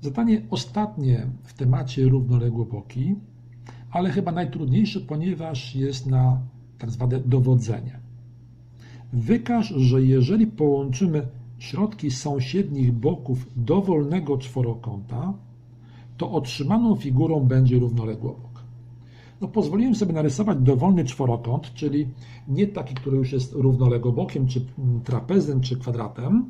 Zadanie ostatnie w temacie równoległe boki, ale chyba najtrudniejsze, ponieważ jest na tak zwane dowodzenie. Wykaż, że jeżeli połączymy środki sąsiednich boków dowolnego czworokąta, to otrzymaną figurą będzie równoległobok. No, pozwoliłem sobie narysować dowolny czworokąt, czyli nie taki, który już jest równolegobokiem, czy trapezem, czy kwadratem.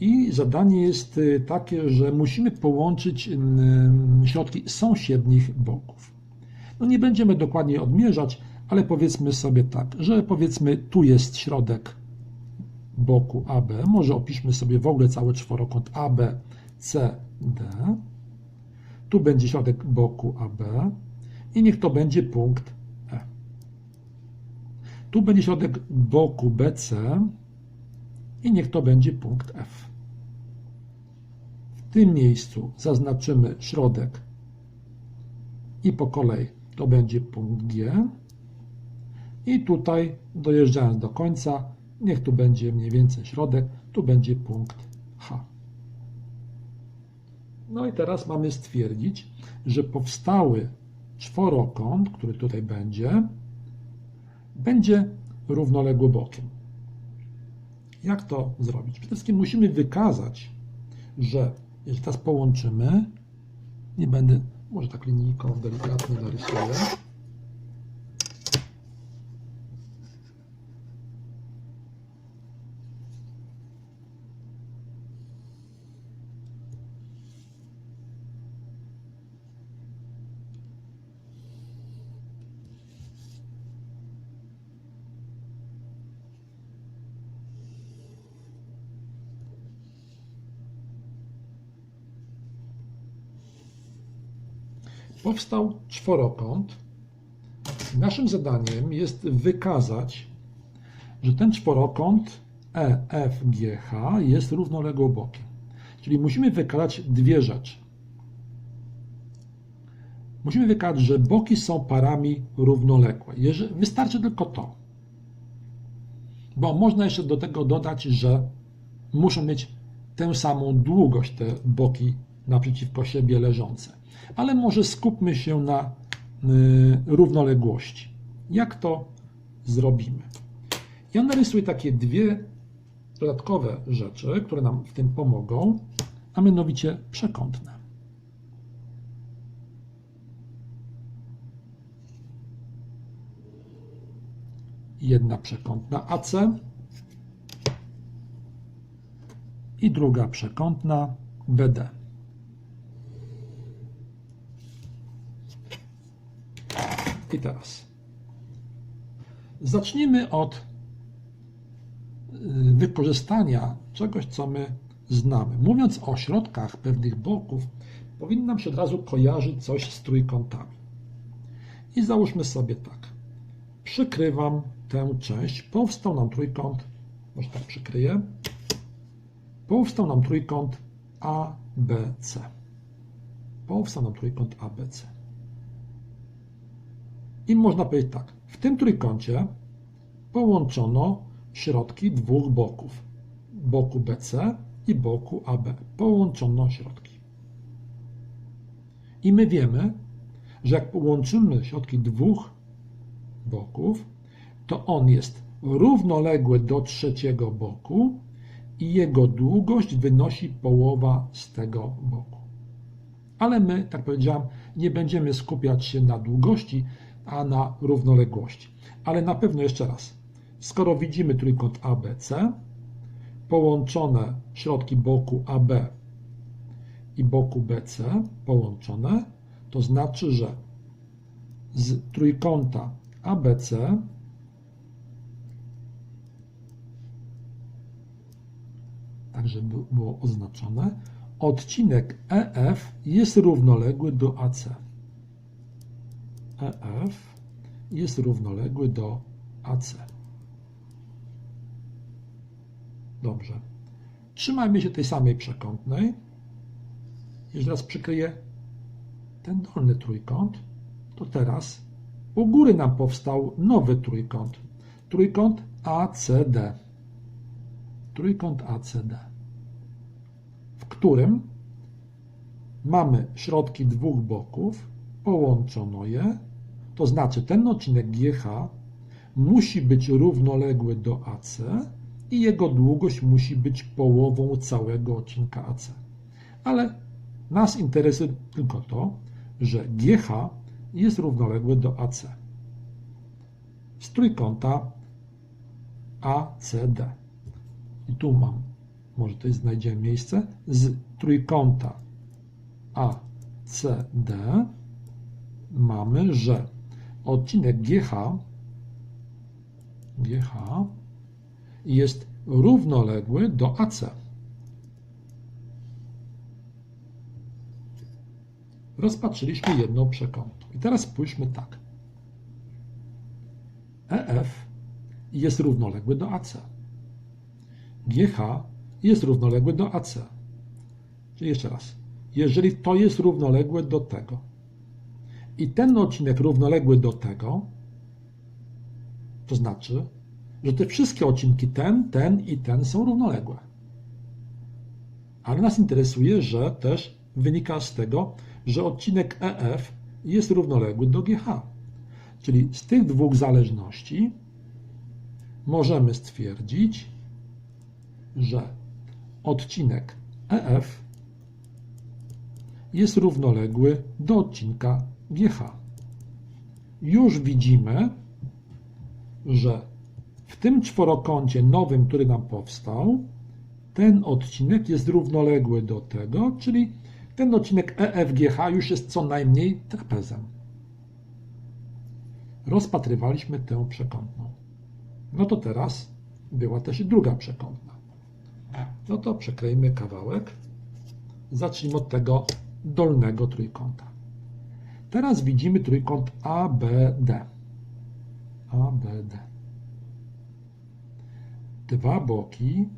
I zadanie jest y, takie, że musimy połączyć środki sąsiednich boków. No nie będziemy dokładnie odmierzać, ale powiedzmy sobie tak, że powiedzmy tu jest środek boku AB. Może opiszmy sobie w ogóle cały czworokąt AB, C, D. Tu będzie środek boku AB i niech to będzie punkt E. Tu będzie środek boku BC i niech to będzie punkt F. W tym miejscu zaznaczymy środek i po kolei to będzie punkt G. I tutaj dojeżdżając do końca, niech tu będzie mniej więcej środek, tu będzie punkt H. No i teraz mamy stwierdzić, że powstały czworokąt, który tutaj będzie, będzie równoległy bokiem. Jak to zrobić? Przede wszystkim musimy wykazać, że jeśli teraz połączymy, nie będę, może tak linijką delikatnie narysuję, powstał czworokąt. Naszym zadaniem jest wykazać, że ten czworokąt EFGH jest równoległobokiem. Czyli musimy wykazać dwie rzeczy. Musimy wykazać, że boki są parami równoległe. Wystarczy tylko to. Bo można jeszcze do tego dodać, że muszą mieć tę samą długość te boki naprzeciwko siebie leżące ale może skupmy się na y, równoległości. Jak to zrobimy? Ja narysuję takie dwie dodatkowe rzeczy, które nam w tym pomogą, a mianowicie przekątne. Jedna przekątna AC i druga przekątna BD. I teraz zacznijmy od y, wykorzystania czegoś, co my znamy. Mówiąc o środkach pewnych boków, powinno nam się od razu kojarzyć coś z trójkątami. I załóżmy sobie tak. Przykrywam tę część. Powstał nam trójkąt, może tak przykryję. Powstał nam trójkąt ABC. Powstał nam trójkąt ABC. I można powiedzieć tak, w tym trójkącie połączono środki dwóch boków, boku BC i boku AB. Połączono środki. I my wiemy, że jak połączymy środki dwóch boków, to on jest równoległy do trzeciego boku i jego długość wynosi połowa z tego boku. Ale my, tak powiedziałam, nie będziemy skupiać się na długości, a na równoległości. Ale na pewno jeszcze raz, skoro widzimy trójkąt ABC, połączone środki boku AB i boku BC połączone, to znaczy, że z trójkąta ABC tak żeby było oznaczone, odcinek EF jest równoległy do AC. EF jest równoległy do AC. Dobrze. Trzymajmy się tej samej przekątnej. Jeśli raz przykryję ten dolny trójkąt, to teraz u góry nam powstał nowy trójkąt. Trójkąt ACD. Trójkąt ACD. W którym mamy środki dwóch boków, połączono je, to znaczy ten odcinek GH musi być równoległy do AC i jego długość musi być połową całego odcinka AC. Ale nas interesuje tylko to, że GH jest równoległy do AC z trójkąta ACD. I tu mam, może tutaj znajdziemy miejsce, z trójkąta ACD mamy, że odcinek GH, GH jest równoległy do AC. Rozpatrzyliśmy jedno przekątną. I teraz spójrzmy tak. EF jest równoległy do AC. GH jest równoległy do AC. Czyli jeszcze raz. Jeżeli to jest równoległe do tego i ten odcinek równoległy do tego, to znaczy, że te wszystkie odcinki ten, ten i ten są równoległe. Ale nas interesuje, że też wynika z tego, że odcinek EF jest równoległy do GH. Czyli z tych dwóch zależności możemy stwierdzić, że odcinek EF jest równoległy do odcinka GH. Już widzimy, że w tym czworokącie nowym, który nam powstał, ten odcinek jest równoległy do tego, czyli ten odcinek EFGH już jest co najmniej trapezem. Rozpatrywaliśmy tę przekątną. No to teraz była też druga przekątna. No to przeklejmy kawałek. Zacznijmy od tego dolnego trójkąta. Teraz widzimy trójkąt ABD. ABD. Dwa boki,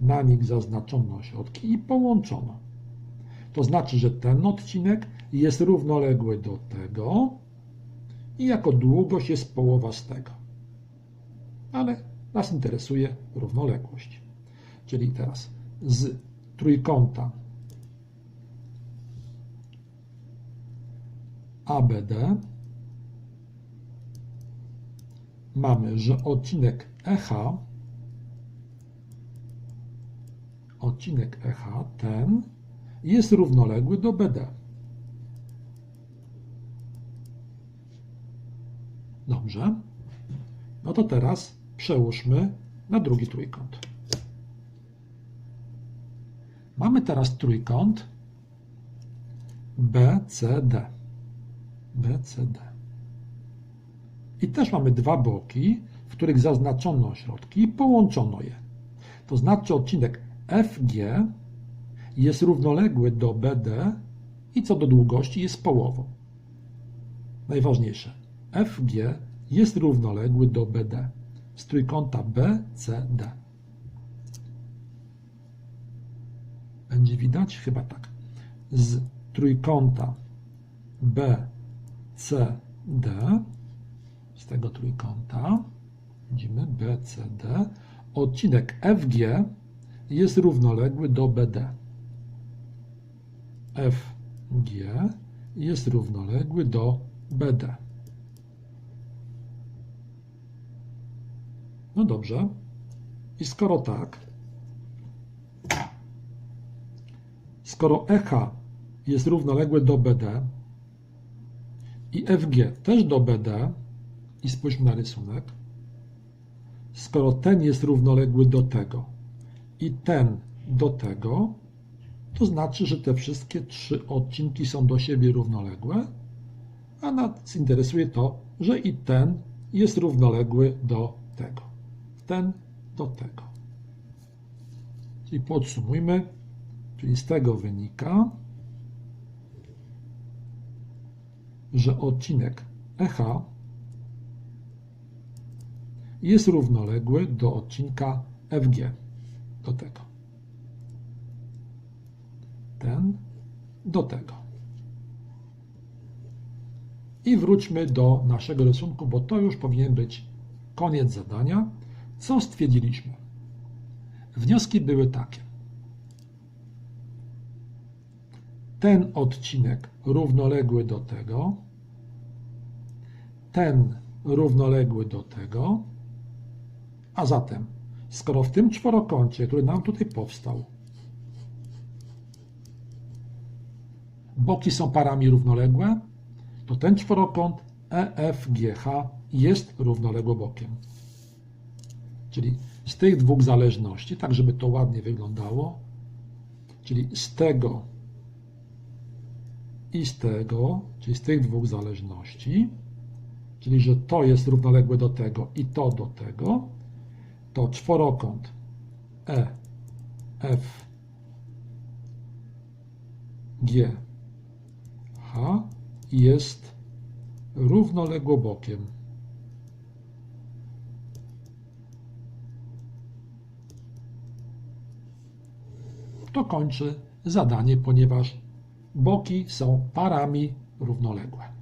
na nich zaznaczono środki i połączono. To znaczy, że ten odcinek jest równoległy do tego i jako długość jest połowa z tego. Ale nas interesuje równoległość. Czyli teraz z trójkąta ABD mamy, że odcinek EH odcinek EH ten jest równoległy do BD. Dobrze. No to teraz przełóżmy na drugi trójkąt. Mamy teraz trójkąt BCD. BCD. I też mamy dwa boki, w których zaznaczono środki i połączono je. To znaczy odcinek FG jest równoległy do BD i co do długości jest połową. Najważniejsze. FG jest równoległy do BD z trójkąta BCD. Będzie widać? Chyba tak. Z trójkąta BCD, z tego trójkąta, widzimy BCD, odcinek FG jest równoległy do BD. FG jest równoległy do BD. No dobrze. I skoro tak, skoro EH jest równoległe do BD i FG też do BD, i spójrzmy na rysunek, skoro ten jest równoległy do tego i ten do tego, to znaczy, że te wszystkie trzy odcinki są do siebie równoległe, a nas interesuje to, że i ten jest równoległy do tego. Ten do tego. Czyli podsumujmy, czyli z tego wynika, że odcinek EH jest równoległy do odcinka FG, do tego. Ten do tego. I wróćmy do naszego rysunku, bo to już powinien być koniec zadania. Co stwierdziliśmy? Wnioski były takie. Ten odcinek równoległy do tego, ten równoległy do tego, a zatem, skoro w tym czworokącie, który nam tutaj powstał, boki są parami równoległe, to ten czworokąt EFGH jest równoległobokiem. Czyli z tych dwóch zależności, tak żeby to ładnie wyglądało, czyli z tego i z tego, czyli z tych dwóch zależności, czyli że to jest równoległe do tego i to do tego, to czworokąt E, F, G, H jest równoległobokiem. To kończy zadanie, ponieważ boki są parami równoległe.